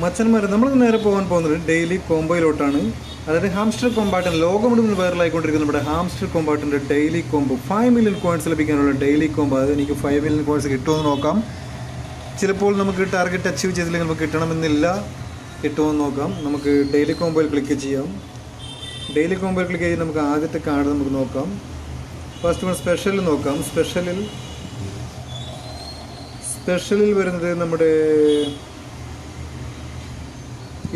മച്ചന്മാർ നമ്മൾ നേരെ പോകാൻ പോകുന്നത് ഡെയിലി കോംബോയിലോട്ടാണ്. അതായത് ഹാംസ്റ്റർ കോമ്പാട്ടൻ ലോകം മുഴുവൻ വൈറലായിക്കൊണ്ടിരിക്കുന്ന നമ്മുടെ hamster കോമ്പാട്ടിന്റെ daily combo. Five million coins ലഭിക്കാനുള്ള ഡെയിലി കോംബോ. അതായത് എനിക്ക് ഫൈവ് മില്യൺ കോയിൻസ് കിട്ടുമെന്ന് നോക്കാം. ചിലപ്പോൾ നമുക്ക് ടാർഗറ്റ് അച്ചീവ് ചെയ്തില്ലെങ്കിൽ നമുക്ക് കിട്ടണമെന്നില്ല. കിട്ടുമെന്ന് നോക്കാം. നമുക്ക് ഡെയിലി കോംബോയിൽ ക്ലിക്ക് ചെയ്യാം. ഡെയിലി കോംബോയിൽ ക്ലിക്ക് ചെയ്ത് നമുക്ക് ആദ്യത്തെ കാർഡ് നമുക്ക് നോക്കാം. ഫസ്റ്റ് വൺ സ്പെഷ്യൽ നോക്കാം. സ്പെഷ്യലിൽ സ്പെഷ്യലിൽ വരുന്നത് നമ്മുടെ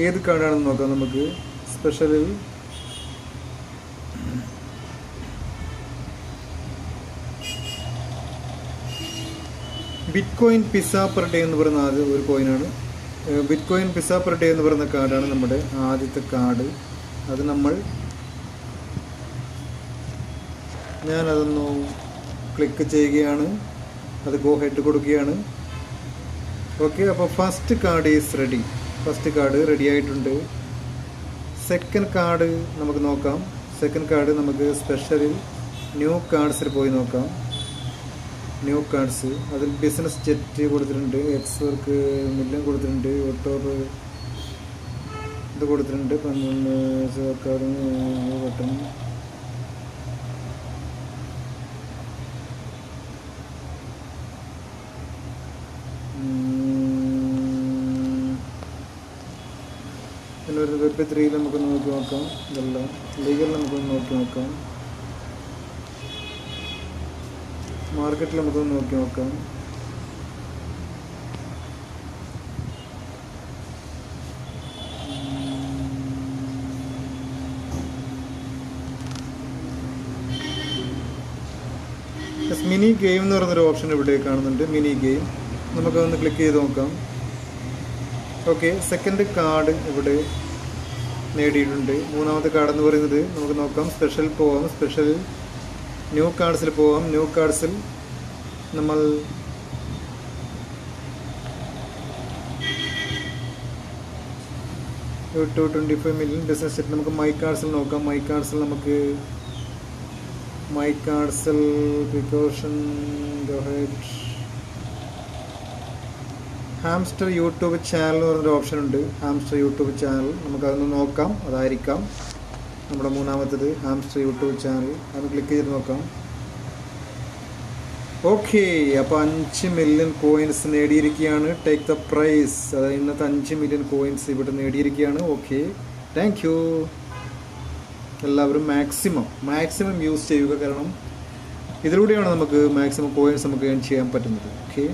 ഏത് കാർഡാണെന്ന് നോക്കാം നമുക്ക്. സ്പെഷ്യലിൽ bitcoin pizza per day എന്ന് പറയുന്ന ആദ്യ ഒരു കോയിനാണ് bitcoin pizza per day എന്ന് പറയുന്ന കാർഡാണ് നമ്മുടെ ആദ്യത്തെ കാർഡ്. അത് നമ്മൾ ഞാനതൊന്ന് ക്ലിക്ക് ചെയ്യുകയാണ്. അത് ഗോ ഹെഡ് കൊടുക്കുകയാണ്. ഓക്കെ അപ്പോൾ first card is ready first card ready ആയിട്ടുണ്ട്. സെക്കൻഡ് കാർഡ് നമുക്ക് നോക്കാം. സെക്കൻഡ് കാർഡ് നമുക്ക് സ്പെഷ്യലിൽ ന്യൂ കാർഡ്സിൽ പോയി നോക്കാം. ന്യൂ കാർഡ്സ് അതിൽ ബിസിനസ് ജെറ്റ് കൊടുത്തിട്ടുണ്ട്. എക്സ് വർക്ക് മില്ലൻ കൊടുത്തിട്ടുണ്ട്. ഓട്ടോ ഇത് കൊടുത്തിട്ടുണ്ട്. പന്ത്രണ്ട് കാർഡ് ബട്ടൺ പിന്നെ ഒരു വെബ് ത്രീയിൽ നമുക്ക് നോക്കി നോക്കാം. ഇതെല്ലാം ലീഗൽ നമുക്കൊന്ന് നോക്കി നോക്കാം. മാർക്കറ്റിൽ നമുക്കൊന്ന് നോക്കി നോക്കാം. മിനി ഗെയിം എന്ന് പറയുന്നൊരു ഓപ്ഷൻ ഇവിടെ കാണുന്നുണ്ട്. മിനി ഗെയിം നമുക്കൊന്ന് ക്ലിക്ക് ചെയ്ത് നോക്കാം. ഓക്കെ സെക്കൻഡ് കാർഡ് ഇവിടെ നേടിയിട്ടുണ്ട്. മൂന്നാമത്തെ കാർഡ് എന്ന് പറയുന്നത് നമുക്ക് നോക്കാം. സ്പെഷ്യൽ പോവാം. സ്പെഷ്യൽ ന്യൂ കാർഡ്സിൽ പോവാം. ന്യൂ കാർഡ്സിൽ നമ്മൾ two twenty five million business set നമുക്ക് മൈ കാർഡ്സിൽ നോക്കാം. മൈ കാർഡ്സിൽ നമുക്ക് മൈ കാർഡ്സിൽ പ്രിക്കോഷൻ ഹാംസ്റ്റർ യൂട്യൂബ് ചാനൽ എന്ന് പറഞ്ഞൊരു ഓപ്ഷൻ ഉണ്ട്. ഹാംസ്റ്റർ യൂട്യൂബ് ചാനൽ നമുക്കതൊന്ന് നോക്കാം. അതായിരിക്കാം. നമ്മുടെ മൂന്നാമത്തത് ഹാംസ്റ്റർ യൂട്യൂബ് ചാനൽ അത് ക്ലിക്ക് ചെയ്ത് നോക്കാം. ഓക്കെ അപ്പോൾ അഞ്ച് മില്യൺ കോയിൻസ് നേടിയിരിക്കുകയാണ്. ടേക്ക് ദ പ്രൈസ് അതായത് ഇന്നത്തെ അഞ്ച് മില്യൺ കോയിൻസ് ഇവിടെ നേടിയിരിക്കുകയാണ്. ഓക്കെ താങ്ക് യു എല്ലാവരും മാക്സിമം മാക്സിമം യൂസ് ചെയ്യുക കാരണം ഇതിലൂടെയാണ് നമുക്ക് മാക്സിമം കോയിൻസ് നമുക്ക് ഏൺ ചെയ്യാൻ പറ്റുന്നത്. ഓക്കെ